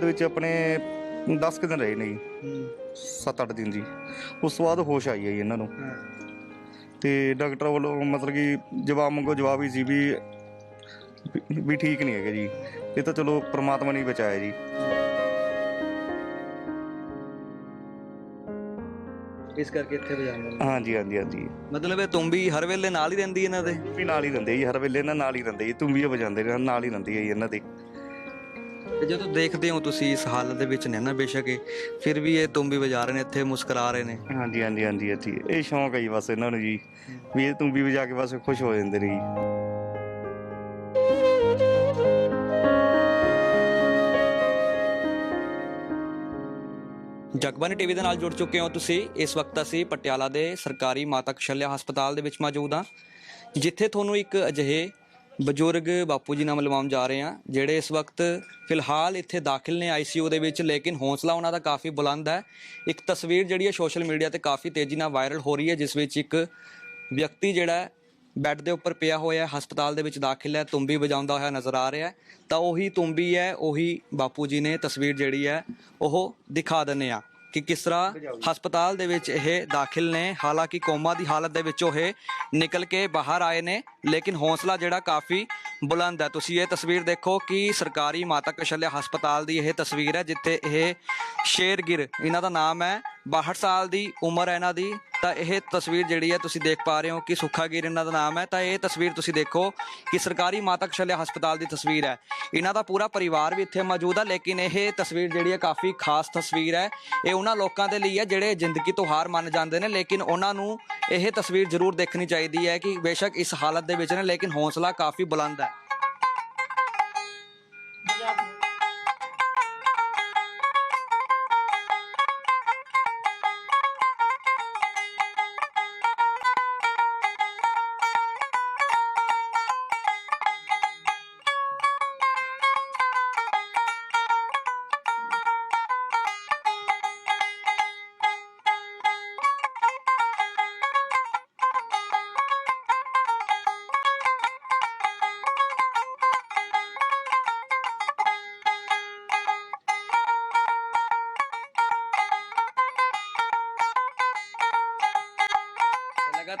Comma ਦੇ ਵਿੱਚ ਆਪਣੇ 10 ਕੁ ਦਿਨ ਰਹੇ ਨੇ ਜੀ। 7-8 ਦਿਨ ਜੀ। ਉਸ ਤੋਂ ਬਾਅਦ ਹੋਸ਼ ਆਈ ਹੈ ਜੀ ਇਹਨਾਂ ਨੂੰ। ਤੇ ਡਾਕਟਰ ਵੱਲੋਂ ਮਤਲਬ ਕਿ ਜਵਾਬ ਮੰਗੋ ਜਵਾਬ ਹੀ ਸੀ ਵੀ ਵੀ- ਵੀ ਠੀਕ ਨਹੀਂ ਹੈਗਾ ਜੀ। ਇਹ ਤਾਂ ਚਲੋ ਪ੍ਰਮਾਤਮਾ ਨੇ ਬਚਾਇਆ ਜੀ। ਇਸ ਕਰਕੇ ਇੱਥੇ ਵਜਾਉਂਦੇ ਹਾਂਜੀ ਹਾਂਜੀ ਹਾਂਜੀ। ਮਤਲਬ ਇਹ ਤੁੰਬੀ ਹਰ ਵੇਲੇ ਨਾਲ ਹੀ ਰਹਿੰਦੀ ਇਹਨਾਂ ਦੇ? ਵੀ ਨਾਲ ਹੀ ਰਹਿੰਦੇ ਜੀ ਹਰ ਵੇਲੇ ਇਹਨਾਂ ਨਾਲ ਹੀ ਰਹਿੰਦੇ ਜੀ। ਤੁੰਬੀ ਵਜਾਉਂਦੇ ਨਾਲ ਹੀ ਰਹਿੰਦੀ ਹੈ ਜੀ ਇਹਨਾਂ ਦੇ। ਤੇ ਜਦੋਂ ਦੇਖਦੇ ਹੋ ਤੁਸੀਂ ਇਸ ਹਾਲਤ ਦੇ ਵਿੱਚ ਨੇ ਨਾ ਬੇਸ਼ੱਕ ਇਹ, ਫਿਰ ਵੀ ਇਹ ਤੁੰਬੀ ਵਜਾ ਰਹੇ ਨੇ ਇੱਥੇ ਮੁਸਕਰਾ ਰਹੇ ਨੇ। ਹਾਂਜੀ ਹਾਂਜੀ ਹਾਂਜੀ ਹਾਂਜੀ ਇਹ ਸ਼ੌਂਕ ਹੈ ਜੀ ਬਸ ਇਹਨਾਂ ਨੂੰ ਜੀ ਵੀ ਇਹ ਤੁੰਬੀ ਵਜਾ ਕੇ ਬਸ ਖੁਸ਼ ਹੋ ਜਾਂਦੇ ਨੇ ਜੀ। ਜਗਬਾਨੀ ਟੀਵੀ ਦੇ ਨਾਲ ਜੁੜ ਚੁੱਕੇ ਹੋ ਤੁਸੀਂ। ਇਸ ਵਕਤ ਅਸੀਂ ਪਟਿਆਲਾ ਦੇ ਸਰਕਾਰੀ ਮਾਤਾ ਕਸ਼ਲਿਆ ਹਸਪਤਾਲ ਦੇ ਵਿੱਚ ਮੌਜੂਦ ਹਾਂ ਜਿੱਥੇ ਤੁਹਾਨੂੰ ਇੱਕ ਅਜਿਹੇ ਬਜ਼ੁਰਗ ਬਾਪੂ ਜੀ ਨਾਲ ਮਿਲਵਾਉਣ ਜਾ ਰਹੇ ਹਾਂ, ਜਿਹੜੇ ਇਸ ਵਕਤ ਫਿਲਹਾਲ ਇੱਥੇ ਦਾਖਲ ਨੇ ਆਈਸੀਯੂ ਦੇ ਵਿੱਚ, ਲੇਕਿਨ ਹੌਸਲਾ ਉਹਨਾਂ ਦਾ ਕਾਫੀ ਬੁਲੰਦ ਹੈ। ਇੱਕ ਤਸਵੀਰ ਜਿਹੜੀ ਹੈ ਸੋਸ਼ਲ ਮੀਡੀਆ ਤੇ ਕਾਫੀ ਤੇਜ਼ੀ ਨਾਲ ਵਾਇਰਲ ਹੋ ਰਹੀ ਹੈ, ਜਿਸ ਵਿੱਚ ਇੱਕ ਵਿਅਕਤੀ ਜਿਹੜਾ ਬੈੱਡ ਦੇ ਉੱਪਰ ਪਿਆ ਹੋਇਆ ਹੈ, ਹਸਪਤਾਲ ਦੇ ਵਿੱਚ ਦਾਖਲ ਹੈ, ਤੁੰਬੀ ਵਜਾਉਂਦਾ ਹੋਇਆ ਨਜ਼ਰ ਆ ਰਿਹਾ ਤਾਂ ਉਹੀ ਤੁੰਬੀ ਹੈ, ਉਹੀ ਬਾਪੂ ਜੀ ਨੇ ਤਸਵੀਰ ਜਿਹੜੀ ਹੈ, ਉਹ ਦਿਖਾ ਦਿੰਨੇ ਆ ਕਿ ਕਿਸ ਤਰ੍ਹਾਂ ਹਸਪਤਾਲ ਦੇ ਵਿੱਚ ਇਹ ਦਾਖਲ ਨੇ। ਹਾਲਾਂਕਿ ਕੋਮਾ ਦੀ ਹਾਲਤ ਦੇ ਵਿੱਚੋਂ ਇਹ ਨਿਕਲ ਕੇ ਬਾਹਰ ਆਏ ਨੇ, ਲੇਕਿਨ ਹੌਸਲਾ ਜਿਹੜਾ ਕਾਫੀ ਬੁਲੰਦ ਹੈ। ਤੁਸੀਂ ਇਹ ਤਸਵੀਰ ਦੇਖੋ ਕਿ ਸਰਕਾਰੀ ਮਾਤਾ ਕਸ਼ਲਿਆ ਹਸਪਤਾਲ ਦੀ ਇਹ ਤਸਵੀਰ ਹੈ, ਜਿੱਥੇ ਇਹ ਸ਼ੇਰਗਿਰ, ਇਹਨਾਂ ਦਾ ਨਾਮ ਹੈ 62 ਸਾਲ ਦੀ ਉਮਰ ਹੈ ਇਹਨਾਂ ਦੀ। ਤਾਂ ਇਹ ਤਸਵੀਰ ਜਿਹੜੀ ਹੈ, ਤੁਸੀਂ ਦੇਖ ਪਾ ਰਹੇ ਹੋ ਕਿ ਸੁੱਖਾਗਿਰ ਇਹਨਾਂ ਦਾ ਨਾਮ ਹੈ। ਤਾਂ ਇਹ ਤਸਵੀਰ ਤੁਸੀਂ ਦੇਖੋ ਕਿ ਸਰਕਾਰੀ ਮਾਤਾ ਕਸ਼ਲਿਆ ਹਸਪਤਾਲ ਦੀ ਤਸਵੀਰ ਹੈ। ਇਹਨਾਂ ਦਾ ਪੂਰਾ ਪਰਿਵਾਰ ਵੀ ਇੱਥੇ ਮੌਜੂਦ ਹੈ, ਲੇਕਿਨ ਇਹ ਤਸਵੀਰ ਜਿਹੜੀ ਹੈ, ਕਾਫੀ ਖਾਸ ਤਸਵੀਰ ਹੈ। ਇਹ ਉਹਨਾਂ ਲੋਕਾਂ ਦੇ ਲਈ ਹੈ, ਜਿਹੜੇ ਜ਼ਿੰਦਗੀ ਤੋਂ ਹਾਰ ਮੰਨ ਜਾਂਦੇ ਨੇ, ਲੇਕਿਨ ਉਹਨਾਂ ਨੂੰ ਇਹ ਤਸਵੀਰ ਜ਼ਰੂਰ ਦੇਖਣੀ ਚਾਹੀਦੀ ਹੈ ਕਿ ਬੇਸ਼ੱਕ ਇਸ ਹਾਲਤ ਦੇ ਵਿੱਚ ਨੇ, ਲੇਕਿਨ ਹੌਸਲਾ ਕਾਫੀ ਬੁਲੰਦ ਹੈ।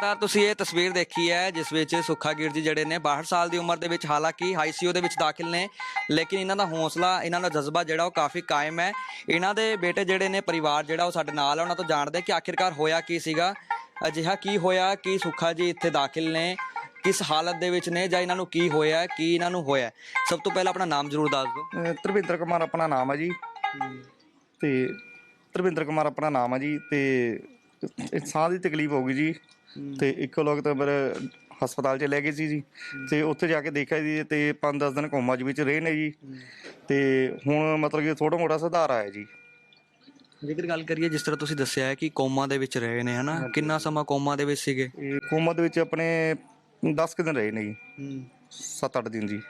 ਲਗਾਤਾਰ ਤੁਸੀਂ ਇਹ ਤਸਵੀਰ ਦੇਖੀ ਹੈ, ਜਿਸ ਵਿੱਚ ਸੁੱਖਾ ਗਿਰ ਜੀ ਜਿਹੜੇ ਨੇ 62 ਸਾਲ ਦੀ ਉਮਰ ਦੇ ਵਿੱਚ, ਹਾਲਾਂਕਿ ਆਈਸੀਯੂ ਦੇ ਵਿੱਚ ਦਾਖਲ ਨੇ, ਲੇਕਿਨ ਇਹਨਾਂ ਦਾ ਹੌਸਲਾ, ਇਹਨਾਂ ਦਾ ਜਜ਼ਬਾ ਜਿਹੜਾ ਉਹ ਕਾਫੀ ਕਾਇਮ ਹੈ। ਇਹਨਾਂ ਦੇ ਬੇਟੇ ਜਿਹੜੇ ਨੇ, ਪਰਿਵਾਰ ਜਿਹੜਾ ਉਹ ਸਾਡੇ ਨਾਲ ਹੈ ਉਹਨਾਂ ਤੋਂ ਜਾਣਦੇ ਕਿ ਆਖਿਰਕਾਰ ਹੋਇਆ ਕੀ ਸੀਗਾ, ਅਜਿਹਾ ਕੀ ਹੋਇਆ, ਕਿ ਸੁੱਖਾ ਜੀ ਇੱਥੇ ਦਾਖਲ ਨੇ, ਕਿਸ ਹਾਲਤ ਦੇ ਵਿੱਚ ਨੇ, ਜਾਂ ਇਹਨਾਂ ਨੂੰ ਕੀ ਹੋਇਆ, ਕੀ ਇਹਨਾਂ ਨੂੰ ਹੋਇਆ। ਸਭ ਤੋਂ ਪਹਿਲਾਂ ਆਪਣਾ ਨਾਮ ਜ਼ਰੂਰ ਦੱਸ ਦਿਓ। ਅਹ ਤਰਵਿੰਦਰ ਕੁਮਾਰ ਆਪਣਾ ਨਾਮ ਹੈ ਜੀ। ਤੇ ਤਰਵਿੰਦਰ ਕੁਮਾਰ ਆਪਣਾ ਨਾਮ ਹੈ ਜੀ, ਤੇ ਇਹ ਸਾਹ ਦੀ ਤਕਲੀਫ ਹੋ ਗਈ ਜੀ। ਤੇ ਇੱਕੋ ਲੋਕ ਤਾਂ ਫਿਰ ਹਸਪਤਾਲ 'ਚ ਲੈ ਗਏ ਸੀ ਜੀ। ਤੇ ਉੱਥੇ ਜਾ ਕੇ ਦੇਖਿਆ ਜੀ ਤੇ 5-10 ਦਿਨ ਕੋਮਾ ਜੀ ਵਿੱਚ ਰਹੇ ਨੇ ਜੀ। ਤੇ ਹੁਣ ਮਤਲਬ ਕਿ ਥੋੜਾ ਮੋਟਾ ਸੁਧਾਰ ਆਇਆ ਜੀ। ਜੇਕਰ ਗੱਲ ਕਰੀਏ ਜਿਸ ਤਰ੍ਹਾਂ ਤੁਸੀਂ ਦੱਸਿਆ ਹੈ ਕਿ ਕੋਮਾ ਦੇ ਵਿੱਚ ਰਹੇ ਨੇ ਹਨਾ? ਕਿੰਨਾ ਸਮਾਂ ਕੋਮਾ ਦੇ ਵਿੱਚ ਸੀਗੇ? ਇਹ ਕੋਮਾ ਦੇ ਵਿੱਚ ਆਪਣੇ 10 ਕੁ ਦਿਨ ਰਹੇ ਨੇ ਜੀ। 7-8 ਦਿਨ ਜੀ।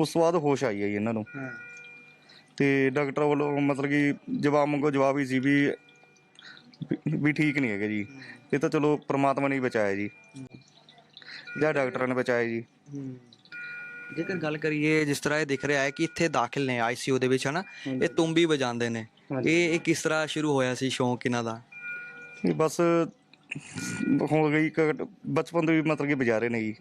ਉਸ ਤੋਂ ਬਾਅਦ ਹੋਸ਼ ਆਈ ਹੈ ਜੀ ਇਹਨਾਂ ਨੂੰ। ਤੇ ਡਾਕਟਰ ਵੱਲੋਂ ਮਤਲਬ ਕਿ ਜਵਾਬ ਮੰਗੋ ਜਵਾਬ ਹੀ ਸੀ ਵੀ ਵੀ- ਵੀ ਠੀਕ ਨਹੀਂ ਹੈਗਾ ਜੀ। ਇਹ ਤਾਂ ਚਲੋ ਪ੍ਰਮਾਤਮਾ ਨੇ ਹੀ ਬਚਾਇਆ ਜੀ। ਜਾਂ ਡਾਕਟਰਾਂ ਨੇ ਬਚਾਇਆ ਜੀ। ਜੇਕਰ ਗੱਲ ਕਰੀਏ ਜਿਸ ਤਰ੍ਹਾਂ ਇਹ ਦਿਖ ਰਿਹਾ ਹੈ ਕਿ ਇੱਥੇ ਦਾਖਲ ਨੇ ਆਈਸੀਯੂ ਦੇ ਵਿੱਚ ਹਨਾ? ਇਹ ਤੁੰਬੀ ਵਜਾਉਂਦੇ ਨੇ। ਇਹ ਇਹ ਕਿਸ ਤਰ੍ਹਾਂ ਸ਼ੁਰੂ ਹੋਇਆ ਸੀ ਸ਼ੌਂਕ ਇਹਨਾਂ ਦਾ? ਇਹ ਬਸ ਹੋ ਗਈ ਇੱਕ ਬਚਪਨ ਤੋਂ ਵੀ ਮਤਲਬ ਕਿ ਬਜਾ ਰਹੇ ਨੇ ਜੀ।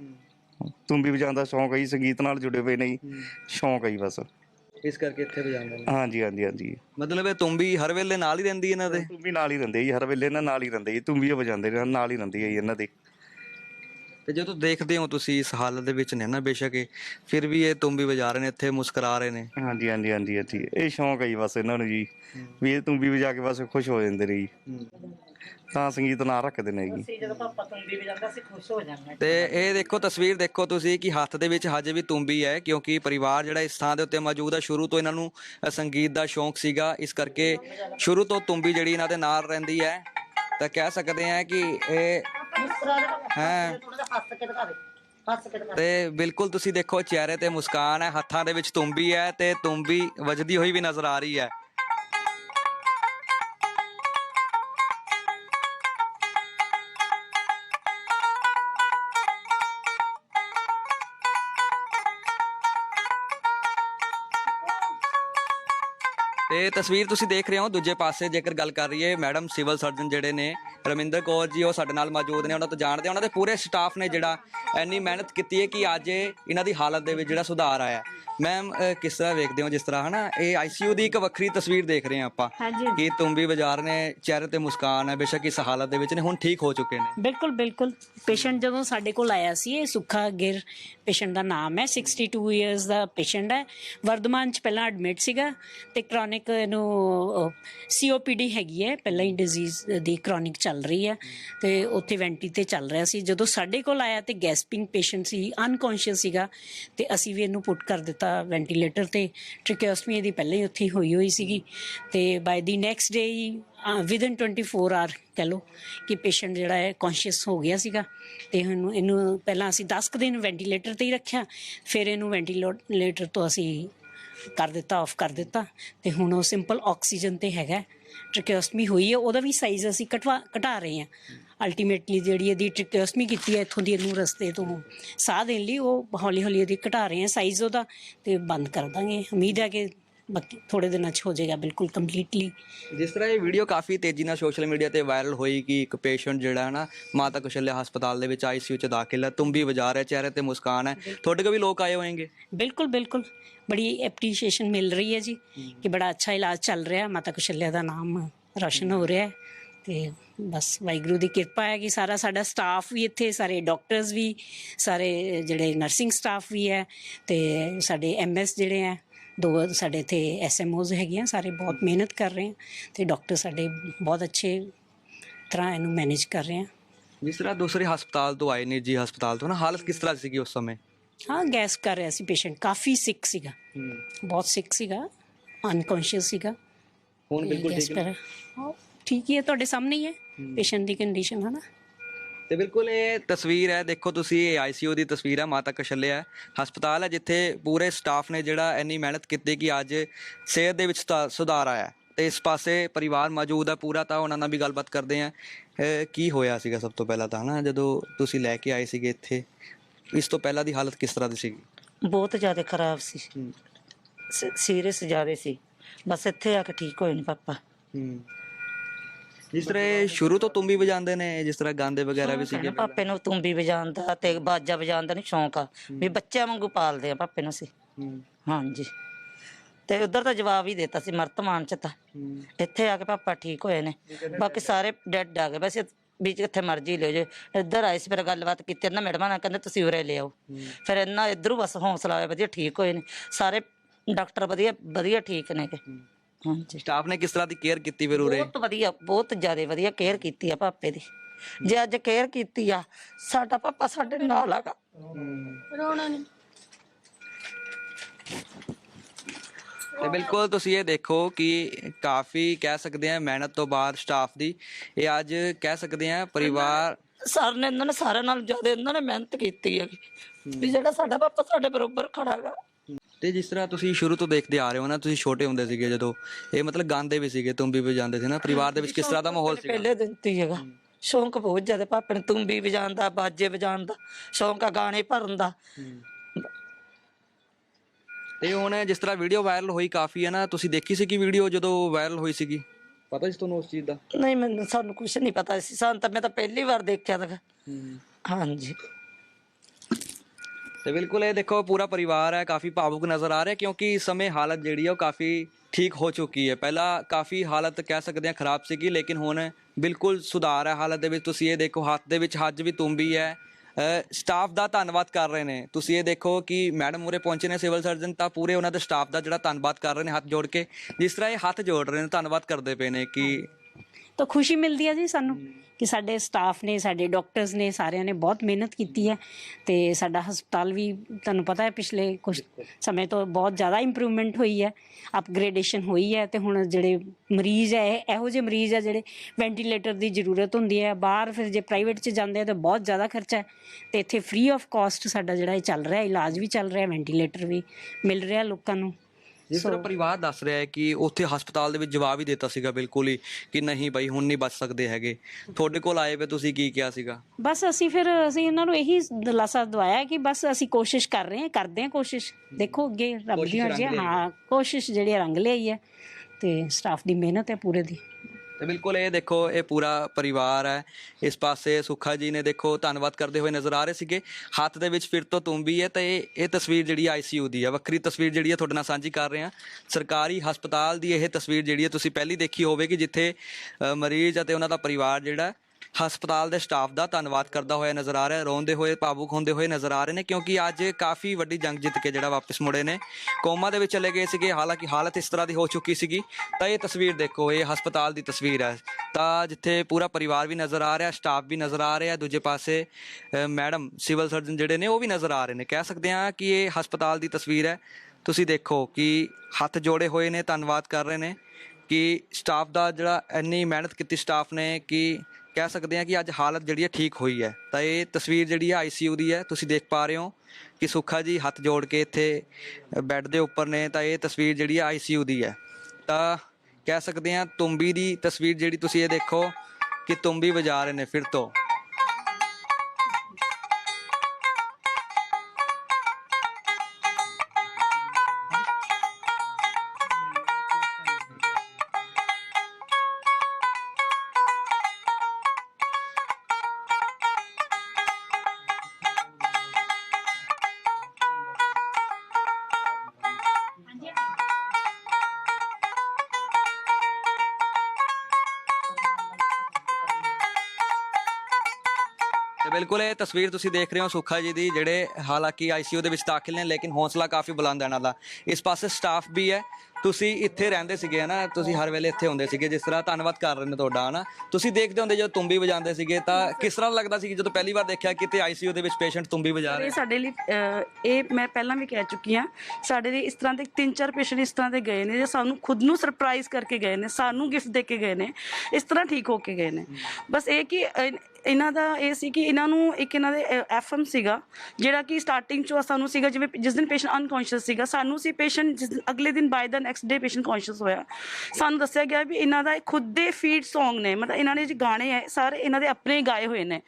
ਵੀ ਵਜਾਉਣ ਦਾ ਸ਼ੌਂਕ ਹੈ ਜੀ ਸੰਗੀਤ ਨਾਲ ਜੁੜੇ ਹੋਏ ਨੇ ਜੀ। ਸ਼ੌਂਕ ਹੈ ਜੀ ਬਸ। ਇਸ ਕਰਕੇ ਇੱਥੇ ਵਜਾਉਂਦੇ ਨੇ। ਹਾਂਜੀ ਹਾਂਜੀ ਹਾਂਜੀ। ਮਤਲਬ ਇਹ ਤੁੰਬੀ ਹਰ ਵੇਲੇ ਨਾਲ ਹੀ ਰਹਿੰਦੀ ਇਹਨਾਂ ਦੇ? ਤੁਮ ਵੀ ਨਾਲ ਹੀ ਰਹਿੰਦੇ ਜੀ ਹਰ ਵੇਲੇ ਇਹਨਾਂ ਨਾਲ ਹੀ ਰਹਿੰਦੇ ਜੀ ਤੁਮ ਵੀ ਵਜਾਉਂਦੇ ਨੇ ਨਾਲ ਹੀ ਰਹਿੰਦੀ ਹੈ ਜੀ ਇਹਨਾਂ ਦੇ। ਤੇ ਜਦੋਂ ਦੇਖਦੇ ਹੋ ਤੁਸੀਂ ਇਸ ਹਾਲਤ ਦੇ ਵਿੱਚ ਨੇ ਨਾ ਬੇਸ਼ੱਕ ਇਹ, ਫਿਰ ਵੀ ਇਹ ਤੁੰਬੀ ਵਜਾ ਰਹੇ ਨੇ ਇੱਥੇ ਮੁਸਕਰਾ ਰਹੇ ਨੇ। ਹਾਂਜੀ ਹਾਂਜੀ ਹਾਂਜੀ ਹਾਂਜੀ ਇਹ ਸ਼ੌਂਕ ਹੈ ਜੀ ਬਸ ਇਹਨਾਂ ਨੂੰ ਜੀ ਵੀ ਇਹ ਤੁੰਬੀ ਵਜਾ ਕੇ ਬਸ ਖੁਸ਼ ਹੋ ਜਾਂਦੇ ਨੇ ਜੀ। ਤਾਂ ਸੰਗੀਤ ਨਾਲ ਰੱਖਦੇ ਨੇ ਜੀ। ਜਦੋਂ ਪਾਪਾ ਤੁੰਬੀ ਵਜਾਉਂਦਾ ਸੀ ਖੁਸ਼ ਹੋ ਜਾਂਦੇ ਤੇ ਇਹ ਦੇਖੋ ਤਸਵੀਰ ਦੇਖੋ ਤੁਸੀਂ ਕਿ ਹੱਥ ਦੇ ਵਿੱਚ ਹਜੇ ਵੀ ਤੁੰਬੀ ਹੈ ਕਿਉਂਕਿ ਪਰਿਵਾਰ ਜਿਹੜਾ ਇਸ ਥਾਂ ਦੇ ਉੱਤੇ ਮੌਜੂਦ ਹੈ ਸ਼ੁਰੂ ਤੋਂ ਇਹਨਾਂ ਨੂੰ ਅ, ਸੰਗੀਤ ਦਾ ਸ਼ੌਂਕ ਸੀਗਾ। ਇਸ ਕਰਕੇ ਸ਼ੁਰੂ ਤੋਂ ਤੁੰਬੀ ਜਿਹੜੀ ਇਹਨਾਂ ਦੇ ਨਾਲ ਰਹਿੰਦੀ ਹੈ ਤਾਂ ਕਹਿ ਸਕਦੇ ਹਾਂ ਕਿ ਇਹ ਹਾਂ ਥੋੜਾ ਜਿਹਾ ਹੱਸ ਕੇ ਦਿਖਾ ਦੇ ਹੱਸ ਕੇ ਦਿਖਾ ਦੇ। ਤੇ ਬਿਲਕੁਲ ਤੁਸੀਂ ਦੇਖੋ ਚਿਹਰੇ ਤੇ ਮੁਸਕਾਨ ਹੈ ਹੱਥਾਂ ਦੇ ਵਿੱਚ ਤੁੰਬੀ ਹੈ ਤੇ ਤੁੰਬੀ ਵੱਜਦੀ ਹੋਈ ਵੀ ਨਜ਼ਰ ਆ ਰਹੀ ਹੈ ਤੇ ਤਸਵੀਰ ਤੁਸੀਂ ਦੇਖ ਰਹੇ ਹੋ ਦੂਜੇ ਪਾਸੇ ਜੇਕਰ ਗੱਲ ਕਰ ਰਹੀਏ ਮੈਡਮ ਸਿਵਲ ਸਰਜਨ ਜਿਹੜੇ ਨੇ ਰਮਿੰਦਰ ਕੌਰ ਜੀ, ਉਹ ਸਾਡੇ ਨਾਲ ਮੌਜੂਦ ਨੇ, ਉਹਨਾਂ ਤੋਂ ਜਾਣਦੇ ਹਾਂ ਉਹਨਾਂ ਦੇ ਪੂਰੇ ਸਟਾਫ ਨੇ ਜਿਹੜਾ ਇੰਨੀ ਮਿਹਨਤ ਕੀਤੀ ਹੈ ਕਿ ਅੱਜ ਇਹ- ਇਹਨਾਂ ਦੀ ਹਾਲਤ ਦੇ ਵਿੱਚ ਜਿਹੜਾ ਸੁਧਾਰ ਆਇਆ। ਮੈਮ ਕਿਸ ਤਰ੍ਹਾਂ ਵੇਖਦੇ ਹੋ ਜਿਸ ਤਰ੍ਹਾਂ ਹਨਾ? ਇਹ ਆਈਸੀਯੂ ਦੀ ਇੱਕ ਵੱਖਰੀ ਤਸਵੀਰ ਦੇਖ ਰਹੇ ਹਾਂ ਆਪਾਂ ਹਾਂਜੀ ਕਿ ਤੁੰਬੀ ਬਾਜ਼ਾਰ ਨੇ ਚਿਹਰੇ ਤੇ ਮੁਸਕਾਨ ਹੈ ਬੇਸ਼ੱਕ ਇਸ ਹਾਲਤ ਦੇ ਵਿੱਚ ਨੇ ਹੁਣ ਠੀਕ ਹੋ ਚੁੱਕੇ ਨੇ। ਬਿਲਕੁਲ ਬਿਲਕੁਲ। ਪੇਸ਼ੈਂਟ ਜਦੋਂ ਸਾਡੇ ਕੋਲ ਆਇਆ ਸੀ ਇਹ ਸੁੱਖਾ ਗਿਰ ਪੇਸ਼ੈਂਟ ਦਾ ਨਾਮ ਹੈ 62 ਇਅਰਸ ਦਾ ਪੇਸ਼ੈਂਟ ਹੈ। ਵਰਧਮਾਨ ਚ ਪਹਿਲਾਂ ਐਡਮਿਟ ਸੀਗਾ ਤੇ ਕ੍ਰੋਨਿਕ ਇਹਨੂੰ ਸੀਓਪੀਡੀ ਹੈਗੀ ਹੈ। ਪਹਿਲਾਂ ਹੀ ਡਿਜ਼ੀਜ਼ ਦੀ ਕ੍ਰੋਨਿਕ ਚੱਲ ਰਹੀ ਹੈ ਤੇ ਉੱਥੇ ਵੈਂਟੀ ਤੇ ਚੱਲ ਰਿਹਾ ਸੀ। ਜਦੋਂ ਸਾਡੇ ਕੋਲ ਆਇਆ ਤੇ ਗੈਸਪਿੰਗ ਪੇਸ਼ੈਂਟ ਸੀ ਅਨਕੌਂਸ਼ੀਅਸ ਸੀਗਾ ਤੇ ਅਸੀਂ ਵੀ ਇਹਨੂੰ ਪੁੱਟ ਕਰ ਦਿੱਤਾ ਵੈਂਟੀਲੇਟਰ ਤੇ ਟ੍ਰਿਕਿਓਸਟਮੀ ਇਹਦੀ ਪਹਿਲਾਂ ਹੀ ਉੱਥੇ ਹੋਈ ਹੋਈ ਸੀਗੀ ਤੇ by the next day within 24 hours ਕਹਿ ਲਓ ਕਿ ਪੇਸ਼ੈਂਟ ਜਿਹੜਾ ਹੈ ਕੌਨਸ਼ੀਅਸ ਹੋ ਗਿਆ ਸੀਗਾ ਤੇ ਹੁਣ ਇਹਨੂੰ ਪਹਿਲਾਂ ਅਸੀਂ 10 ਕੁ ਦਿਨ ਵੈਂਟੀਲੇਟਰ ਤੇ ਹੀ ਰੱਖਿਆ, ਫਿਰ ਇਹਨੂੰ ਵੈਂਟੀਲੇਟਰ ਤੋਂ ਅਸੀਂ ਕਰ ਦਿੱਤਾ ਆਫ ਕਰ ਦਿੱਤਾ ਤੇ ਹੁਣ ਉਹ ਸਿੰਪਲ ਆਕਸੀਜਨ ਤੇ ਹੈਗਾ ਟ੍ਰਿਕਿਓਸਟਮੀ ਹੋਈ ਹੈ, ਉਹਦਾ ਵੀ ਸਾਈਜ਼ ਅਸੀਂ ਘਟਵਾ ਘਟਾ ਰਹੇ ਹਾਂ। ਅਲਟੀਮੇਟਲੀ ਜਿਹੜੀ ਇਹਦੀ ਟ੍ਰਿਕਿਓਸਟਮੀ ਕੀਤੀ ਹੈ ਇੱਥੋਂ ਦੀ ਇਹਨੂੰ ਰਸਤੇ ਤੋਂ ਸਾਹ ਦੇਣ ਲਈ। ਉਹ ਹੌਲੀ ਹੌਲੀ ਇਹਦੀ ਘਟਾ ਰਹੇ ਹਾਂ ਸਾਈਜ਼ ਉਹਦਾ ਤੇ ਬੰਦ ਕਰ ਦਾਂਗੇ। ਉਮੀਦ ਹੈ ਕਿ ਬਾਕੀ ਥੋੜੇ ਦਿਨਾਂ ਚ ਹੋ ਜਾਏਗਾ ਬਿਲਕੁਲ ਕੰਪਲੀਟਲੀ ਜਿਸ ਤਰ੍ਹਾਂ ਇਹ ਵੀਡੀਓ ਕਾਫੀ ਤੇਜ਼ੀ ਨਾਲ ਸੋਸ਼ਲ ਮੀਡੀਆ ਤੇ ਵਾਇਰਲ ਹੋਈ ਕਿ ਇੱਕ ਪੇਸ਼ੈਂਟ ਜਿਹੜਾ ਹੈ ਨਾ ਮਾਤਾ ਕੁਸ਼ਲਿਆ ਹਸਪਤਾਲ ਦੇ ਵਿੱਚ ਆਈਸੀਯੂ ਚ ਦਾਖਲ ਹੈ ਤੁੰਬੀ ਵਜਾ ਰਿਹਾ ਚਿਹਰੇ ਤੇ ਮੁਸਕਾਨ ਹੈ। ਤੁਹਾਡੇ ਕੋਲ ਵੀ ਲੋਕ ਆਏ ਹੋਣਗੇ? ਬਿਲਕੁਲ ਬਿਲਕੁਲ। ਬੜੀ ਐਪਰੀਸ਼ੀਏਸ਼ਨ ਮਿਲ ਰਹੀ ਹੈ ਜੀ ਕਿ ਬੜਾ ਅੱਛਾ ਇਲਾਜ ਚੱਲ ਰਿਹਾ। ਮਾਤਾ ਕੁਸ਼ਲਿਆ ਦਾ ਨਾਮ ਰੋਸ਼ਨ ਹੋ ਰਿਹਾ ਹੈ। ਤੇ ਬਸ ਵਾਹਿਗੁਰੂ ਦੀ ਕਿਰਪਾ ਹੈ ਕਿ ਸਾਰਾ ਸਾਡਾ ਸਟਾਫ ਵੀ ਇੱਥੇ ਸਾਰੇ ਡਾਕਟਰਸ ਵੀ ਸਾਰੇ ਜਿਹੜੇ ਨਰਸਿੰਗ ਸਟਾਫ ਵੀ ਹੈ ਤੇ ਸਾਡੇ ਐਮਐਸ ਜਿਹੜੇ ਹੈ ਦੋ ਸਾਡੇ ਇੱਥੇ ਐਸਐਮਓਜ਼ ਹੈਗੀਆਂ ਸਾਰੇ ਬਹੁਤ ਮਿਹਨਤ ਕਰ ਰਹੇ ਹੈ ਤੇ ਡਾਕਟਰ ਸਾਡੇ ਬਹੁਤ ਅੱਛੇ ਤਰ੍ਹਾਂ ਇਹਨੂੰ ਮੈਨੇਜ ਕਰ ਰਹੇ ਹੈ ਜਿਸ ਤਰ੍ਹਾਂ ਦੂਸਰੇ ਹਸਪਤਾਲ ਤੋਂ ਆਏ ਨਿੱਜੀ ਹਸਪਤਾਲ ਤੋਂ ਨਾ ਹਾਲਤ ਕਿਸ ਤਰ੍ਹਾਂ ਸੀਗੀ ਉਸ ਸਮੇਂ? ਹਾਂ ਗੈਸ ਕਰ ਰਿਹਾ ਸੀ ਪੇਸ਼ੈਂਟ ਕਾਫੀ ਸਿਕ ਸੀਗਾ। ਬਹੁਤ ਸਿਕ ਸੀਗਾ ਅਨਕੌਂਸ਼ੀਅਸ ਸੀਗਾ। ਹੁਣ ਬਿਲਕੁਲ ਠੀਕ ਹਾਂ, ਠੀਕ ਹੀ ਹੈ ਤੁਹਾਡੇ ਸਾਹਮਣੇ ਹੀ ਹੈ ਪੇਸ਼ੈਂਟ ਦੀ ਕੰਡੀਸ਼ਨ ਹੈ ਨਾ ਤੇ ਬਿਲਕੁਲ ਇਹ ਤਸਵੀਰ ਹੈ ਦੇਖੋ ਤੁਸੀਂ ਇਹ ਆਈਸੀਯੂ ਦੀ ਤਸਵੀਰ ਹੈ ਮਾਤਾ ਕਸ਼ਲਿਆ ਹਸਪਤਾਲ ਹੈ ਜਿੱਥੇ ਪੂਰੇ ਸਟਾਫ ਨੇ ਜਿਹੜਾ ਇੰਨੀ ਮਿਹਨਤ ਕੀਤੀ ਕਿ ਅੱਜ ਸਿਹਤ ਦੇ ਵਿੱਚ ਸੁਧਾ- ਸੁਧਾਰ ਆਇਆ। ਤੇ ਇਸ ਪਾਸੇ ਪਰਿਵਾਰ ਮੌਜੂਦ ਹੈ ਪੂਰਾ ਤਾਂ ਉਹਨਾਂ ਨਾਲ ਵੀ ਗੱਲਬਾਤ ਕਰਦੇ ਆ ਕੀ ਹੋਇਆ ਸੀਗਾ ਸਭ ਤੋਂ ਪਹਿਲਾਂ ਤਾਂ ਹਨਾ? ਜਦੋਂ ਤੁਸੀਂ ਲੈ ਕੇ ਆਏ ਸੀਗੇ ਇੱਥੇ ਇਸ ਤੋਂ ਪਹਿਲਾਂ ਦੀ ਹਾਲਤ ਕਿਸ ਤਰ੍ਹਾਂ ਦੀ ਸੀਗੀ? ਬਹੁਤ ਜ਼ਿਆਦਾ ਖਰਾਬ ਸੀ। ਸੀਰੀਅਸ ਜ਼ਿਆਦਾ ਸੀ। ਬਸ ਇੱਥੇ ਆ ਕੇ ਠੀਕ ਹੋਏ ਨੇ ਪਾਪਾ। ਜਿਸ ਤਰ੍ਹਾਂ ਇਹ ਸ਼ੁਰੂ ਤੋਂ ਤੁੰਬੀ ਵਜਾਉਂਦੇ ਨੇ ਜਿਸ ਤਰ੍ਹਾਂ ਗਾਂਦੇ ਵਗੈਰਾ ਵੀ ਸੀਗੇ ਪਾਪੇ ਨੂੰ ਤੁੰਬੀ ਵਜਾਉਣ ਦਾ ਤੇ ਬਾਜਾ ਵਜਾਉਣ ਦਾ ਨਹੀਂ ਸ਼ੌਂਕ ਆ। ਵੀ ਬੱਚਿਆਂ ਵਾਂਗੂ ਪਾਲਦੇ ਆ ਪਾਪੇ ਨੂੰ ਅਸੀਂ। ਹਾਂਜੀ। ਤੇ ਉਧਰ ਤਾਂ ਜਵਾਬ ਹੀ ਦਿੱਤਾ ਸੀ ਮਰਤਮਾਨ ਚ ਤਾਂ। ਇੱਥੇ ਆ ਕੇ ਪਾਪਾ ਠੀਕ ਹੋਏ ਨੇ। ਬਾਕੀ ਸਾਰੇ ਡੈਡ ਆ ਗਏ। ਵੈਸੇ ਵਿੱਚ ਕਿੱਥੇ ਮਰਜ਼ੀ ਲੈ ਜੇ ਇੱਧਰ ਆਏ ਸੀ ਫਿਰ ਗੱਲਬਾਤ ਕੀਤੀ। ਇਹਨਾਂ ਮੈਡਮਾਂ ਨਾਲ ਕਹਿੰਦੇ ਤੁਸੀਂ ਉਰੇ ਲਿਆਓ ਫਿਰ ਇਹਨਾਂ ਇਧਰੋਂ ਬਸ ਹੌਸਲਾ ਹੋਇਆ ਵਧੀਆ ਠੀਕ ਹੋਏ ਨੇ। ਸਾਰੇ ਡਾਕਟਰ ਵਧੀਆ ਵਧੀਆ ਠੀਕ ਨੇ ਗੇ। ਹਾਂਜੀ। ਸਟਾਫ ਨੇ ਕਿਸ ਤਰ੍ਹਾਂ ਦੀ ਕੇਅਰ ਕੀਤੀ ਫਿਰ ਉਰੇ? ਬਹੁਤ ਵਧੀਆ ਬਹੁਤ ਜ਼ਿਆਦਾ ਵਧੀਆ ਕੇਅਰ ਕੀਤੀ ਆ ਪਾਪੇ ਦੀ। ਜੇ ਅੱਜ ਕੇਅਰ ਕੀਤੀ ਆ ਸਾਡਾ ਪਾਪਾ ਸਾਡੇ ਨਾਲ ਆਗਾ ਤੇ ਬਿਲਕੁਲ ਤੁਸੀਂ ਇਹ ਦੇਖੋ ਕਿ ਕਾਫੀ ਕਹਿ ਸਕਦੇ ਆ ਮਿਹਨਤ ਤੋਂ ਬਾਅਦ ਸਟਾਫ ਦੀ ਇਹ ਅੱਜ ਕਹਿ ਸਕਦੇ ਆ ਪਰਿਵਾਰ ਸਰ ਨੇ ਇਹਨਾਂ ਨੇ ਸਾਰਿਆਂ ਨਾਲ ਜ਼ਿਆਦਾ ਇਹਨਾਂ ਨੇ ਮਿਹਨਤ ਕੀਤੀ ਹੈ ਵੀ ਜਿਹੜਾ ਸਾਡਾ ਪਾਪਾ ਸਾਡੇ ਬਰੋਬਰ ਖੜਾ ਗਾ ਤੇ ਜਿਸ ਤਰ੍ਹਾਂ ਤੁਸੀਂ ਸ਼ੁਰੂ ਤੋਂ ਦੇਖਦੇ ਆ ਰਹੇ ਹੋ ਨਾ ਤੁਸੀਂ ਛੋਟੇ ਹੁੰਦੇ ਸੀਗੇ ਜਦੋਂ ਇਹ ਮਤਲਬ ਗਾਉਂਦੇ ਵੀ ਸੀਗੇ ਤੁੰਬੀ ਵੀ ਜਾਂਦੇ ਸੀ ਨਾ ਪਰਿਵਾਰ ਦੇ ਵਿੱਚ ਕਿਸ ਤਰ੍ਹਾਂ ਦਾ ਮਾਹੌਲ ਸੀਗਾ? ਪਹਿਲੇ ਦਿਨ ਤੋਂ ਹੀ ਹੈਗਾ। ਸ਼ੌਂਕ ਬਹੁਤ ਜ਼ਿਆਦਾ ਪਾਪੇ ਨੂੰ ਤੁੰਬੀ ਵਜਾਉਣ ਦਾ ਬਾਜੇ ਵਜਾਉਣ ਦਾ ਸ਼ੌਂਕ ਆ ਗਾਣੇ ਭਰਨ ਦਾ। ਤੇ ਹੁਣ ਜਿਸ ਤਰ੍ਹਾਂ ਵੀਡੀਓ ਵਾਇਰਲ ਹੋਈ ਕਾਫੀ ਹੈ ਨਾ ਤੁਸੀਂ ਦੇਖੀ ਸੀ ਕਿ ਵੀਡੀਓ ਜਦੋਂ ਵਾਇਰਲ ਹੋਈ ਸੀਗੀ? ਪਤਾ ਸੀ ਤੁਹਾਨੂੰ ਉਸ ਚੀਜ਼ ਦਾ? ਨਹੀਂ ਮੈਨੂੰ ਸਾਨੂੰ ਕੁਝ ਨਹੀਂ ਪਤਾ ਸੀ। ਸਾਨੂੰ ਤਾਂ ਮੈਂ ਤਾਂ ਪਹਿਲੀ ਵਾਰ ਦੇਖਿਆ ਤਾਂ ਹਾਂਜੀ। ਤੇ ਬਿਲਕੁਲ ਇਹ ਦੇਖੋ, ਪੂਰਾ ਪਰਿਵਾਰ ਹੈ, ਕਾਫੀ ਭਾਵੁਕ ਨਜ਼ਰ ਆ ਰਿਹਾ ਕਿਉਂਕਿ ਇਸ ਸਮੇਂ ਹਾਲਤ ਜਿਹੜੀ ਹੈ ਉਹ ਕਾਫੀ ਠੀਕ ਹੋ ਚੁੱਕੀ ਹੈ। ਪਹਿਲਾਂ ਕਾਫੀ ਹਾਲਤ ਕਹਿ ਸਕਦੇ ਹਾਂ ਖਰਾਬ ਸੀਗੀ, ਲੇਕਿਨ ਹੁਣ ਬਿਲਕੁਲ ਸੁਧਾਰ ਹੈ ਹਾਲਤ ਦੇ ਵਿੱਚ। ਤੁਸੀਂ ਇਹ ਦੇਖੋ, ਹੱਥ ਦੇ ਵਿੱਚ ਹੱਜ ਵੀ ਤੁੰਬੀ ਹੈ। ਸਟਾਫ ਦਾ ਧੰਨਵਾਦ ਕਰ ਰਹੇ ਨੇ। ਤੁਸੀਂ ਇਹ ਦੇਖੋ ਕਿ ਮੈਡਮ ਉਰੇ ਪਹੁੰਚੇ ਨੇ, ਸਿਵਲ ਸਰਜਨ, ਤਾਂ ਪੂਰੇ ਉਹਨਾਂ ਦੇ ਸਟਾਫ ਦਾ ਜਿਹੜਾ ਧੰਨਵਾਦ ਕਰ ਰਹੇ ਨੇ ਹੱਥ ਜੋੜ ਕੇ। ਜਿਸ ਤਰ੍ਹਾਂ ਇਹ ਹੱਥ ਜੋੜ ਰਹੇ ਨੇ, ਧੰਨਵਾਦ ਕਰਦੇ ਪਏ ਨੇ ਕਿ ਤਾਂ ਖੁਸ਼ੀ ਮਿਲਦੀ ਹੈ ਜੀ ਸਾਨੂੰ ਕਿ ਸਾਡੇ ਸਟਾਫ ਨੇ ਸਾਡੇ ਡਾਕਟਰਸ ਨੇ ਸਾਰਿਆਂ ਨੇ ਬਹੁਤ ਮਿਹਨਤ ਕੀਤੀ ਹੈ ਤੇ ਸਾਡਾ ਹਸਪਤਾਲ ਵੀ ਤੁਹਾਨੂੰ ਪਤਾ ਹੈ ਪਿਛਲੇ ਕੁਝ ਸਮੇਂ ਤੋਂ ਬਹੁਤ ਜ਼ਿਆਦਾ ਇੰਪਰੂਵਮੈਂਟ ਹੋਈ ਹੈ ਅਪਗ੍ਰੇਡੇਸ਼ਨ ਹੋਈ ਹੈ ਤੇ ਹੁਣ ਜਿਹੜੇ ਮਰੀਜ਼ ਹੈ ਇਹ- ਜਿਹੇ ਮਰੀਜ਼ ਹੈ ਜਿਹੜੇ ਵੈਂਟੀਲੇਟਰ ਦੀ ਜ਼ਰੂਰਤ ਹੁੰਦੀ ਹੈ ਬਾਹਰ ਫਿਰ ਜੇ ਪ੍ਰਾਈਵੇਟ 'ਚ ਜਾਂਦੇ ਆ ਤਾਂ ਬਹੁਤ ਜ਼ਿਆਦਾ ਖਰਚਾ ਹੈ ਤੇ ਇੱਥੇ ਫ੍ਰੀ ਆਫ ਕਾਸਟ ਸਾਡਾ ਜਿਹੜਾ ਇਹ ਚੱਲ ਰਿਹਾ ਇਲਾਜ ਵੀ ਚੱਲ ਰਿਹਾ ਵੈਂਟੀਲੇਟਰ ਵੀ ਮਿਲ ਰਿਹਾ ਲੋਕਾਂ ਨੂੰ। ਜਿਸ ਤਰ੍ਹਾਂ ਪਰਿਵਾਰ ਦੱਸ ਰਿਹਾ ਹੈ ਕਿ ਉੱਥੇ ਹਸਪਤਾਲ ਦੇ ਵਿੱਚ ਜਵਾਬ ਹੀ ਦਿੱਤਾ ਸੀਗਾ ਬਿਲਕੁਲ ਹੀ ਕਿ ਨਹੀਂ ਬਾਈ ਹੁਣ ਨਹੀਂ ਬਚ ਸਕਦੇ ਹੈਗੇ। ਤੁਹਾਡੇ ਕੋਲ ਆਏ ਵੇ ਤੁਸੀਂ ਕੀ ਕਿਹਾ ਸੀਗਾ? ਬਸ ਅਸੀਂ ਫਿਰ ਅਸੀਂ ਇਹਨਾਂ ਨੂੰ ਇਹੀ ਦਿਲਾਸਾ ਦਵਾਇਆ ਕਿ ਬਸ ਅਸੀਂ ਕੋਸ਼ਿਸ਼ ਕਰ ਰਹੇ ਹਾਂ ਕਰਦੇ ਹਾਂ ਕੋਸ਼ਿਸ਼। ਦੇਖੋ ਅੱਗੇ ਰੱਬ ਦੀ ਮਰਜ਼ੀ ਹੈ ਹਾਂ ਕੋਸ਼ਿਸ਼ ਜਿਹੜੀ ਹੈ ਰੰਗ ਲਿਆਈ ਹੈ ਤੇ ਸਟਾਫ ਦੀ ਮਿਹਨਤ ਹੈ ਪੂਰੇ ਦੀ। ਤੇ ਬਿਲਕੁਲ ਇਹ ਦੇਖੋ ਇਹ ਪੂਰਾ ਪਰਿਵਾਰ ਹੈ। ਇਸ ਪਾਸੇ ਸੁੱਖਾ ਜੀ ਨੇ ਦੇਖੋ ਧੰਨਵਾਦ ਕਰਦੇ ਹੋਏ ਨਜ਼ਰ ਆ ਰਹੇ ਸੀਗੇ। ਹੱਥ ਦੇ ਵਿੱਚ ਫਿਰ ਤੋਂ ਤੁੰਬੀ ਹੈ ਤੇ ਇਹ ਇਹ ਤਸਵੀਰ ਜਿਹੜੀ ਆਈਸੀਯੂ ਦੀ ਹੈ। ਵੱਖਰੀ ਤਸਵੀਰ ਜਿਹੜੀ ਹੈ ਤੁਹਾਡੇ ਨਾਲ ਸਾਂਝੀ ਕਰ ਰਹੇ ਹਾਂ। ਸਰਕਾਰੀ ਹਸਪਤਾਲ ਦੀ ਇਹ ਤਸਵੀਰ ਜਿਹੜੀ ਹੈ ਤੁਸੀਂ ਪਹਿਲੀ ਦੇਖੀ ਹੋਵੇਗੀ ਜਿੱਥੇ ਅ, ਮਰੀਜ਼ ਅਤੇ ਉਹਨਾਂ ਦਾ ਪਰਿਵਾਰ ਜਿਹੜਾ ਹਸਪਤਾਲ ਦੇ ਸਟਾਫ ਦਾ ਧੰਨਵਾਦ ਕਰਦਾ ਹੋਇਆ ਨਜ਼ਰ ਆ ਰਿਹਾ। ਰੋਂਦੇ ਹੋਏ, ਭਾਵੁਕ ਹੁੰਦੇ ਹੋਏ ਨਜ਼ਰ ਆ ਰਹੇ ਨੇ ਕਿਉਂਕਿ ਅੱਜ ਕਾਫੀ ਵੱਡੀ ਜੰਗ ਜਿੱਤ ਕੇ ਜਿਹੜਾ ਵਾਪਸ ਮੁੜੇ ਨੇ। ਕੋਮਾ ਦੇ ਵਿੱਚ ਚਲੇ ਗਏ ਸੀਗੇ, ਹਾਲਾਂਕਿ ਹਾਲਤ ਇਸ ਤਰ੍ਹਾਂ ਦੀ ਹੋ ਚੁੱਕੀ ਸੀਗੀ। ਤਾਂ ਇਹ ਤਸਵੀਰ ਦੇਖੋ, ਇਹ ਹਸਪਤਾਲ ਦੀ ਤਸਵੀਰ ਹੈ। ਤਾਂ ਜਿੱਥੇ ਪੂਰਾ ਪਰਿਵਾਰ ਵੀ ਨਜ਼ਰ ਆ ਰਿਹਾ, ਸਟਾਫ ਵੀ ਨਜ਼ਰ ਆ ਰਿਹਾ। ਦੂਜੇ ਪਾਸੇ ਮੈਡਮ, ਸਿਵਲ ਸਰਜਨ ਜਿਹੜੇ ਨੇ, ਉਹ ਵੀ ਨਜ਼ਰ ਆ ਰਹੇ ਨੇ। ਕਹਿ ਸਕਦੇ ਹਾਂ ਕਿ ਇਹ ਹਸਪਤਾਲ ਦੀ ਤਸਵੀਰ ਹੈ। ਤੁਸੀਂ ਦੇਖੋ ਕਿ ਹੱਥ ਜੋੜੇ ਹੋਏ ਨੇ, ਧੰਨਵਾਦ ਕਰ ਰਹੇ ਨੇ ਕਿ ਸਟਾਫ ਦਾ ਜਿਹੜਾ ਇੰਨੀ ਮਿਹਨਤ ਕੀਤੀ ਸਟਾਫ ਨੇ ਕਿ ਕਹਿ ਸਕਦੇ ਹਾਂ ਕਿ ਅੱਜ ਹਾਲਤ ਜਿਹੜੀ ਹੈ ਠੀਕ ਹੋਈ ਹੈ। ਤਾਂ ਇਹ ਤਸਵੀਰ ਜਿਹੜੀ ਹੈ ਆਈਸੀਯੂ ਦੀ ਹੈ। ਤੁਸੀਂ ਦੇਖ ਪਾ ਰਹੇ ਹੋ ਕਿ ਸੁੱਖਾ ਜੀ ਹੱਥ ਜੋੜ ਕੇ ਇੱਥੇ ਬੈੱਡ ਦੇ ਉੱਪਰ ਨੇ। ਤਾਂ ਇਹ ਤਸਵੀਰ ਜਿਹੜੀ ਹੈ ਆਈਸੀਯੂ ਦੀ ਹੈ। ਤਾਂ ਕਹਿ ਸਕਦੇ ਹਾਂ, ਤੁੰਬੀ ਦੀ ਤਸਵੀਰ ਜਿਹੜੀ ਤੁਸੀਂ ਇਹ ਦੇਖੋ ਕਿ ਤੁੰਬੀ ਵਜਾ ਰਹੇ ਨੇ ਫਿਰ ਤੋਂ। ਬਿਲਕੁਲ ਇਹ ਤਸਵੀਰ ਤੁਸੀਂ ਦੇਖ ਰਹੇ ਹੋ ਸੁੱਖਾ ਜੀ ਦੀ ਜਿਹੜੇ ਹਾਲਾਂਕਿ ਆਈਸੀਯੂ ਦੇ ਵਿੱਚ ਦਾਖਲ ਨੇ ਲੇਕਿਨ ਹੌਸਲਾ ਕਾਫੀ ਬੁਲੰਦ ਹੈ ਇਹਨਾਂ ਦਾ। ਇਸ ਪਾਸੇ ਸਟਾਫ ਵੀ ਹੈ। ਤੁਸੀਂ ਇੱਥੇ ਰਹਿੰਦੇ ਸੀਗੇ ਹਨਾ ਤੁਸੀਂ ਹਰ ਵੇਲੇ ਇੱਥੇ ਹੁੰਦੇ ਸੀਗੇ ਜਿਸ ਤਰ੍ਹਾਂ ਧੰਨਵਾਦ ਕਰ ਰਹੇ ਨੇ ਤੁਹਾਡਾ ਹਨਾ ਤੁਸੀਂ ਦੇਖਦੇ ਹੁੰਦੇ ਜਦੋਂ ਤੁੰਬੀ ਵਜਾਉਂਦੇ ਸੀਗੇ ਤਾਂ ਕਿਸ ਤਰ੍ਹਾਂ ਲੱਗਦਾ ਸੀ ਜਦੋਂ ਪਹਿਲੀ ਵਾਰ ਦੇਖਿਆ ਕਿ ਤੇ ਆਈਸੀਯੂ ਦੇ ਵਿੱਚ ਪੇਸ਼ੈਂਟ ਤੁੰਬੀ ਵਜਾ ਇਹ ਰਹੇ ਸਾਡੇ ਲਈ ਅਹ, ਇਹ ਮੈਂ ਪਹਿਲਾਂ ਵੀ ਕਹਿ ਚੁੱਕੀ ਹਾਂ ਸਾਡੇ ਲਈ ਇਸ ਤਰ੍ਹਾਂ ਦੇ ਤਿੰਨ ਚਾਰ ਪੇਸ਼ੈਂਟ ਇਸ ਤਰ੍ਹਾਂ ਦੇ ਗਏ ਨੇ ਜੋ ਸਾਨੂੰ ਖੁਦ ਨੂੰ ਸਰਪ੍ਰਾਈਜ਼ ਕਰਕੇ ਗਏ ਨੇ ਸਾਨੂੰ ਗਿਫਟ ਦੇ ਕੇ ਗਏ ਨੇ ਇਸ ਤਰ੍ਹਾਂ ਠੀਕ ਹੋ ਕੇ ਗਏ ਨੇ। ਬਸ ਇਹ ਕਿ ਅਹ, ਇਹਨਾਂ ਦਾ ਇਹ ਸੀ ਕਿ ਇਹਨਾਂ ਨੂੰ ਇੱਕ ਇਹਨਾਂ ਦੇ ਐਫਐਮ ਸੀਗਾ, ਜਿਹੜਾ ਕਿ ਸਟਾਰਟਿੰਗ ਚੋਂ ਸਾਨੂੰ ਸੀਗਾ, ਜਿਵੇਂ ਜਿਸ ਦਿਨ ਪੇਸ਼ੈਂਟ ਅਨਕੌਂਸ਼ੀਅਸ ਸੀਗਾ, ਸਾਨੂੰ ਸੀ ਪੇਸ਼ੈਂਟ ਜਿਸ ਦਿਨ- ਅਗਲੇ ਦਿਨ by the next day patient conscious ਹੋਇਆ। ਸਾਨੂੰ ਦੱਸਿਆ ਗਿਆ ਵੀ ਇਹਨਾਂ ਦਾ ਖੁਦ ਦੇ ਫੀਡ Song ਨੇ, ਮਤਲਬ ਇਹਨਾਂ ਨੇ ਜਿਹੜੇ ਗਾਣੇ ਹੈ ਸਾਰੇ ਇਹਨਾਂ ਦੇ ਆਪਣੇ ਗਾਏ ਹੋਏ ਨੇ।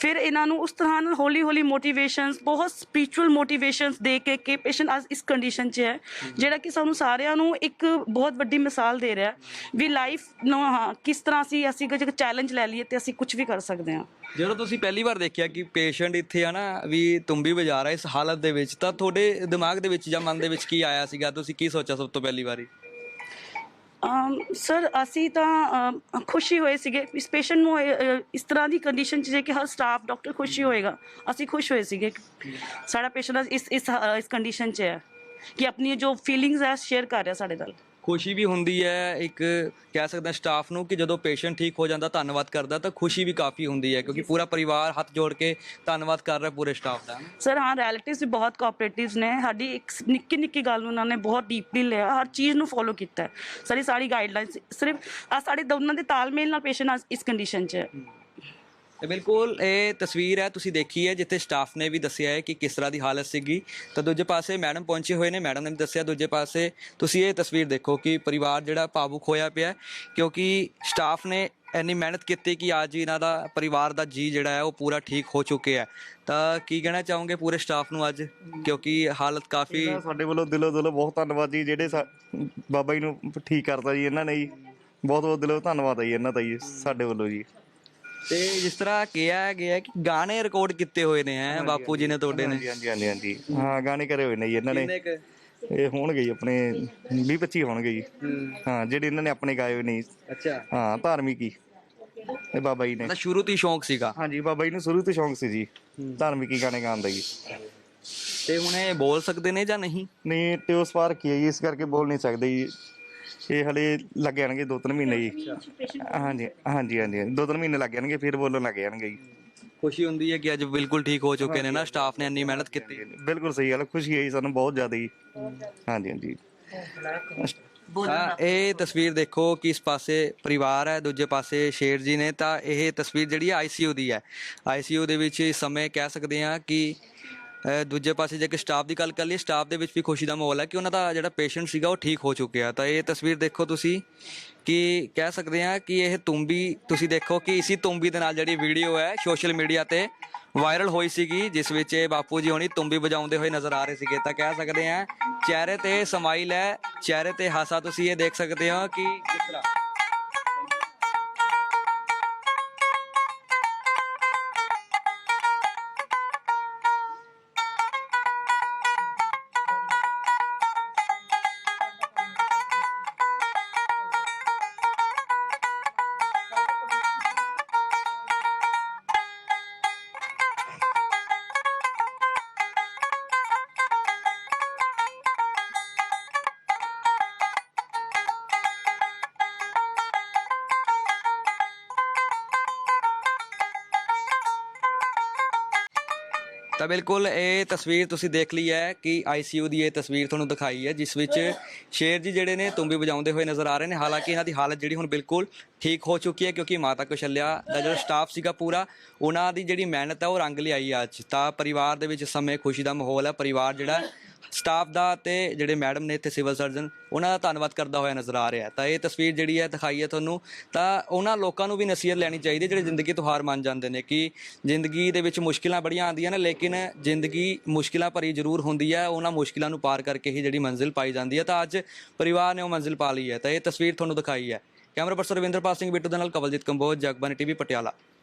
ਫਿਰ ਇਹਨਾਂ ਨੂੰ ਉਸ ਤਰ੍ਹਾਂ ਨਾਲ ਹੌਲੀ ਹੌਲੀ ਮੋਟੀਵੇਸ਼ਨਸ ਬਹੁਤ ਸਪਿਰਚੁਅਲ ਮੋਟੀਵੇਸ਼ਨਸ ਦੇ ਕੇ, ਕਿ ਪੇਸ਼ੈਂਟ ਅੱਜ ਇਸ ਕੰਡੀਸ਼ਨ 'ਚ ਹੈ ਜਿਹੜਾ ਕਿ ਸਾਨੂੰ ਸਾਰਿਆਂ ਨੂੰ ਇੱਕ ਬਹੁਤ ਵੱਡੀ ਮਿਸਾਲ ਦੇ ਰਿਹਾ, ਵੀ ਲਾਈਫ ਨੂੰ, ਹਾਂ, ਕਿਸ ਤਰ੍ਹਾਂ ਅਸੀਂ ਅਸੀਂ ਜੇ ਚੈਲੰਜ ਲੈ ਲਈਏ ਤੇ ਅਸੀਂ ਕੁਝ ਵੀ ਕਰ ਸਕਦੇ ਹਾਂ। ਜਦੋਂ ਤੁਸੀਂ ਪਹਿਲੀ ਵਾਰ ਦੇਖਿਆ ਕਿ ਪੇਸ਼ੈਂਟ ਇੱਥੇ ਆ ਨਾ ਵੀ ਤੁੰਬੀ ਵਜਾ ਰਿਹਾ ਇਸ ਹਾਲਤ ਦੇ ਵਿੱਚ ਤਾਂ ਤੁਹਾਡੇ ਦਿਮਾਗ ਦੇ ਵਿੱਚ ਜਾਂ ਮਨ ਦੇ ਵਿੱਚ ਕੀ ਆਇਆ ਸੀਗਾ? ਤੁਸੀਂ ਕੀ ਸੋਚਿਆ ਸਭ ਤੋਂ ਪਹਿਲੀ ਵਾਰੀ? ਅਮ ਸਰ ਅਸੀਂ ਤਾਂ ਅਮ, ਖੁਸ਼ੀ ਹੋਏ ਸੀਗੇ। ਇਸ ਪੇਸ਼ੈਂਟ ਨੂੰ ਇਹ, ਅ, ਇਸ ਤਰ੍ਹਾਂ ਦੀ ਕੰਡੀਸ਼ਨ 'ਚ ਜੇ ਕਿ ਹਰ ਸਟਾਫ ਡਾਕਟਰ ਖੁਸ਼ੀ ਹੋਏਗਾ ਅਸੀਂ ਖੁਸ਼ ਹੋਏ ਸੀਗੇ। ਸਾਡਾ ਪੇਸ਼ੈਂਟ ਇਸ ਇਸ ਅ, ਇਸ ਕੰਡੀਸ਼ਨ 'ਚ ਹੈ ਕਿ ਆਪਣੀ ਜੋ ਫੀਲਿੰਗਸ ਹੈ ਸ਼ੇਅਰ ਕਰ ਰਿਹਾ ਸਾਡੇ ਨਾਲ। ਖੁਸ਼ੀ ਵੀ ਹੁੰਦੀ ਹੈ ਇੱਕ ਕਹਿ ਸਕਦਾ ਸਟਾਫ ਨੂੰ ਕਿ ਜਦੋਂ ਪੇਸ਼ੈਂਟ ਠੀਕ ਹੋ ਜਾਂਦਾ ਧੰਨਵਾਦ ਕਰਦਾ ਤਾਂ ਖੁਸ਼ੀ ਵੀ ਕਾਫੀ ਹੁੰਦੀ ਹੈ ਕਿਉਂਕਿ ਪੂਰਾ ਪਰਿਵਾਰ ਹੱਥ ਜੋੜ ਕੇ ਧੰਨਵਾਦ ਕਰ ਰਿਹਾ ਪੂਰੇ ਸਟਾਫ ਦਾ। ਸਰ ਹਾਂ ਰਿਲੇਟਿਵਸ ਵੀ ਬਹੁਤ ਕੋਆਪਰੇਟਿਵਸ ਨੇ ਸਾਡੀ ਇੱਕ ਨਿੱਕੀ ਨਿੱਕੀ ਗੱਲ ਨੂੰ ਉਹਨਾਂ ਨੇ ਬਹੁਤ ਡੀਪਲੀ ਲਿਆ ਹਰ ਚੀਜ਼ ਨੂੰ ਫੋਲੋ ਕੀਤਾ ਹੈ। ਸਾਡੀ ਸਾਰੀ ਗਾਈਡਲਾਈਨਸ ਸਿਰਫ ਆ ਸਾਡੇ ਦੋਨਾਂ ਦੇ ਤਾਲਮੇਲ ਨਾਲ ਪੇਸ਼ੈਂਟ ਇਸ ਕੰਡੀਸ਼ਨ 'ਚ ਹੈ। ਤੇ ਬਿਲਕੁਲ ਇਹ ਤਸਵੀਰ ਹੈ, ਤੁਸੀਂ ਦੇਖੀ ਹੈ, ਜਿੱਥੇ ਸਟਾਫ ਨੇ ਵੀ ਦੱਸਿਆ ਹੈ ਕਿ ਕਿਸ ਤਰ੍ਹਾਂ ਦੀ ਹਾਲਤ ਸੀਗੀ। ਤਾਂ ਦੂਜੇ ਪਾਸੇ ਮੈਡਮ ਪਹੁੰਚੇ ਹੋਏ ਨੇ ਮੈਡਮ ਨੇ ਵੀ ਦੱਸਿਆ। ਦੂਜੇ ਪਾਸੇ ਤੁਸੀਂ ਇਹ ਤਸਵੀਰ ਦੇਖੋ ਕਿ ਪਰਿਵਾਰ ਜਿਹੜਾ ਭਾਵੁਕ ਹੋਇਆ ਪਿਆ ਕਿਉਂਕਿ ਸਟਾਫ ਨੇ ਇੰਨੀ ਮਿਹਨਤ ਕੀਤੀ ਕਿ ਅੱਜ ਇਹਨਾਂ ਦਾ ਪਰਿਵਾਰ ਦਾ ਜੀ ਜਿਹੜਾ ਹੈ, ਉਹ ਪੂਰਾ ਠੀਕ ਹੋ ਚੁੱਕਿਆ ਹੈ। ਤਾਂ ਕੀ ਕਹਿਣਾ ਚਾਹੋਗੇ ਪੂਰੇ ਸਟਾਫ ਨੂੰ ਅੱਜ? ਕਿਉਂਕਿ ਹਾਲਤ ਕਾਫੀ ਇਹਦਾ ਸਾਡੇ ਵੱਲੋਂ ਦਿਲੋਂ ਦਿਲੋਂ ਬਹੁਤ ਧੰਨਵਾਦ ਜੀ, ਜਿਹੜੇ ਸਾ- ਬਾਬਾ ਜੀ ਨੂੰ ਠੀਕ ਕਰਤਾ ਜੀ, ਇਹਨਾਂ ਨੇ ਜੀ। ਬਹੁਤ ਬਹੁਤ ਦਿਲੋਂ ਧੰਨਵਾਦ ਹੈ ਜੀ, ਇਹਨਾਂ ਦਾ ਜੀ, ਸਾਡੇ ਵੱਲੋਂ ਜੀ। ਤੇ ਜਿਸ ਤਰ੍ਹਾਂ ਕਿਹਾ ਗਿਆ ਕਿ ਗਾਣੇ ਰਿਕਾਰਡ ਕੀਤੇ ਹੋਏ ਨੇ ਹੈ ਬਾਪੂ ਜੀ ਨੇ ਤੁਹਾਡੇ ਨੇ। ਹਾਂਜੀ ਹਾਂਜੀ ਹਾਂਜੀ ਹਾਂਜੀ। ਹਾਂ ਗਾਣੇ ਕਰੇ ਹੋਏ ਨੇ ਜੀ ਇਹਨਾਂ ਨੇ। ਕਿੰਨੇ ਕੁ? ਇਹ ਹੋਣਗੇ ਜੀ ਆਪਣੇ 20 25 ਹੋਣਗੇ ਜੀ। ਹਾਂ। ਜਿਹੜੇ ਇਹਨਾਂ ਨੇ ਆਪਣੇ ਗਾਏ ਹੋਏ ਨੇ ਜੀ। ਅੱਛਾ। ਹਾਂ ਧਾਰਮਿਕ ਹੀ। ਇਹ ਬਾਬਾ ਜੀ ਨੇ। ਤਾਂ ਸ਼ੁਰੂ ਤੋਂ ਹੀ ਸ਼ੌਂਕ ਸੀਗਾ। ਹਾਂਜੀ ਬਾਬਾ ਜੀ ਨੂੰ ਸ਼ੁਰੂ ਤੋਂ ਸ਼ੌਂਕ ਸੀ ਜੀ ਧਾਰਮਿਕ ਹੀ ਗਾਣੇ ਗਾਉਣ ਦਾ ਜੀ। ਤੇ ਹੁਣ ਇਹ ਬੋਲ ਸਕਦੇ ਨੇ ਜਾਂ ਨਹੀਂ? ਨਹੀਂ ਤੇ ਉਸ ਵਾਰ ਕੀ ਹੈ ਜੀ ਇਸ ਕਰਕੇ ਬੋਲ ਨਹੀਂ ਸਕਦੇ ਜੀ। ਇਹ ਹਲੇ ਲੱਗ ਜਾਣਗੇ ਦੋ ਤਿੰਨ ਮਹੀਨੇ ਜੀ। ਹਾਂਜੀ ਹਾਂਜੀ ਹਾਂਜੀ ਦੋ ਤਿੰਨ ਮਹੀਨੇ ਲੱਗ ਜਾਣਗੇ ਫਿਰ ਬੋਲਣ ਲੱਗ ਜਾਣਗੇ ਜੀ। ਖੁਸ਼ੀ ਹੁੰਦੀ ਹੈ ਕਿ ਅੱਜ ਬਿਲਕੁਲ ਠੀਕ ਹੋ ਚੁੱਕੇ ਨੇ ਨਾ ਸਟਾਫ ਨੇ ਇੰਨੀ ਮਿਹਨਤ ਕੀਤੀ। ਬਿਲਕੁਲ ਸਹੀ ਗੱਲ ਹੈ, ਖੁਸ਼ੀ ਹੈ ਜੀ ਸਾਨੂੰ ਬਹੁਤ ਜ਼ਿਆਦਾ ਜੀ। ਹਾਂਜੀ ਹਾਂਜੀ। ਤਾਂ ਇਹ ਤਸਵੀਰ ਦੇਖੋ ਕਿ ਇਸ ਪਾਸੇ ਪਰਿਵਾਰ ਹੈ ਦੂਜੇ ਪਾਸੇ ਸ਼ੇਰ ਜੀ ਨੇ। ਤਾਂ ਇਹ ਤਸਵੀਰ ਜਿਹੜੀ ਹੈ ਆਈਸੀਯੂ ਦੀ ਹੈ। ਆਈਸੀਯੂ ਦੇ ਵਿੱਚ ਇਸ ਸਮੇਂ ਕਹਿ ਸਕਦੇ ਹਾਂ ਕਿ ਅ, ਦੂਜੇ ਪਾਸੇ ਜੇ ਕਿ ਸਟਾਫ ਦੀ ਗੱਲ ਕਰ ਲਈਏ ਸਟਾਫ ਦੇ ਵਿੱਚ ਵੀ ਖੁਸ਼ੀ ਦਾ ਮਾਹੌਲ ਹੈ ਕਿ ਉਹਨਾਂ ਦਾ ਜਿਹੜਾ ਪੇਸ਼ੈਂਟ ਸੀਗਾ ਉਹ ਠੀਕ ਹੋ ਚੁੱਕਿਆ ਤਾਂ ਇਹ ਤਸਵੀਰ ਦੇਖੋ ਤੁਸੀਂ ਕਿ ਕਹਿ ਸਕਦੇ ਹਾਂ ਕਿ ਇਹ ਤੁੰਬੀ ਤੁਸੀਂ ਦੇਖੋ ਕਿ ਇਸੀ ਤੁੰਬੀ ਦੇ ਨਾਲ ਜਿਹੜੀ ਵੀਡੀਓ ਹੈ ਸੋਸ਼ਲ ਮੀਡੀਆ ਤੇ ਵਾਇਰਲ ਹੋਈ ਸੀਗੀ ਜਿਸ ਵਿੱਚ ਇਹ ਬਾਪੂ ਜੀ ਹੋਣੀ ਤੁੰਬੀ ਵਜਾਉਂਦੇ ਹੋਏ ਨਜ਼ਰ ਆ ਰਹੇ ਸੀਗੇ। ਤਾਂ ਕਹਿ ਸਕਦੇ ਹਾਂ ਚਿਹਰੇ ਤੇ ਸਮਾਈਲ ਹੈ ਚਿਹਰੇ ਤੇ ਹਾਸਾ ਤੁਸੀਂ ਇਹ ਦੇਖ ਸਕਦੇ ਹੋ ਕਿ ਕਿਸ ਤਰ੍ਹਾਂ ਤਾਂ ਬਿਲਕੁਲ ਇਹ ਤਸਵੀਰ ਤੁਸੀਂ ਦੇਖ ਲਈ ਹੈ ਕਿ ਆਈਸੀਯੂ ਦੀ ਇਹ ਤਸਵੀਰ ਤੁਹਾਨੂੰ ਦਿਖਾਈ ਹੈ, ਜਿਸ ਵਿੱਚ ਸ਼ੇਰ ਜੀ ਜਿਹੜੇ ਨੇ ਤੁੰਬੀ ਵਜਾਉਂਦੇ ਹੋਏ ਨਜ਼ਰ ਆ ਰਹੇ ਨੇ। ਹਾਲਾਂਕਿ ਇਹਨਾਂ ਦੀ ਹਾਲਤ ਜਿਹੜੀ ਹੁਣ ਬਿਲਕੁਲ ਠੀਕ ਹੋ ਚੁੱਕੀ ਹੈ ਕਿਉਂਕਿ ਮਾਤਾ ਕੁਸ਼ਲਿਆ ਦਾ ਜਿਹੜਾ ਸਟਾਫ ਸੀਗਾ ਪੂਰਾ, ਉਹਨਾਂ ਦੀ ਜਿਹੜੀ ਮਿਹਨਤ ਹੈ ਉਹ ਰੰਗ ਲਿਆਈ ਹੈ ਅੱਜ। ਤਾਂ ਪਰਿਵਾਰ ਦੇ ਵਿੱਚ ਸਮੇਂ ਖੁਸ਼ੀ ਦਾ ਮਾਹੌਲ ਹੈ। ਪਰਿਵਾਰ ਜਿਹੜਾ ਸਟਾਫ ਦਾ ਤੇ ਜਿਹੜੇ ਮੈਡਮ ਨੇ ਇੱਥੇ ਸਿਵਲ ਸਰਜਨ, ਉਹਨਾਂ ਦਾ ਧੰਨਵਾਦ ਕਰਦਾ ਹੋਇਆ ਨਜ਼ਰ ਆ ਰਿਹਾ ਤਾਂ ਇਹ ਤਸਵੀਰ ਜਿਹੜੀ ਹੈ ਦਿਖਾਈ ਹੈ ਤੁਹਾਨੂੰ, ਤਾਂ ਉਹਨਾਂ ਲੋਕਾਂ ਨੂੰ ਵੀ ਨਸੀਹਤ ਲੈਣੀ ਚਾਹੀਦੀ ਹੈ ਜਿਹੜੇ ਜ਼ਿੰਦਗੀ ਤੋਂ ਹਾਰ ਮੰਨ ਜਾਂਦੇ ਨੇ ਕਿ ਜ਼ਿੰਦਗੀ ਦੇ ਵਿੱਚ ਮੁਸ਼ਕਿਲਾਂ ਬੜੀਆਂ ਆਉਂਦੀਆਂ ਨੇ, ਲੇਕਿਨ ਜ਼ਿੰਦਗੀ ਮੁਸ਼ਕਿਲਾਂ ਭਰੀ ਜ਼ਰੂਰ ਹੁੰਦੀ ਹੈ, ਉਹਨਾਂ ਮੁਸ਼ਕਿਲਾਂ ਨੂੰ ਪਾਰ ਕਰਕੇ ਹੀ ਜਿਹੜੀ ਮੰਜ਼ਿਲ ਪਾਈ ਜਾਂਦੀ ਹੈ। ਤਾਂ ਅੱਜ ਪਰਿਵਾਰ ਨੇ ਉਹ ਮੰਜ਼ਿਲ ਪਾ ਲਈ ਹੈ। ਤਾਂ ਇਹ ਤਸਵੀਰ ਤੁਹਾਨੂੰ ਦਿਖਾਈ ਹੈ। ਕੈਮਰਾ ਪਰਸਨ ਰਵਿੰਦਰਪਾਲ ਸਿੰਘ ਬਿੱਟੂ ਦੇ ਨਾਲ ਕਵਲਜੀਤ ਕੰਬੋਜ ਜਗਬਾਨੀ ਟੀਵੀ, ਪਟਿਆਲਾ।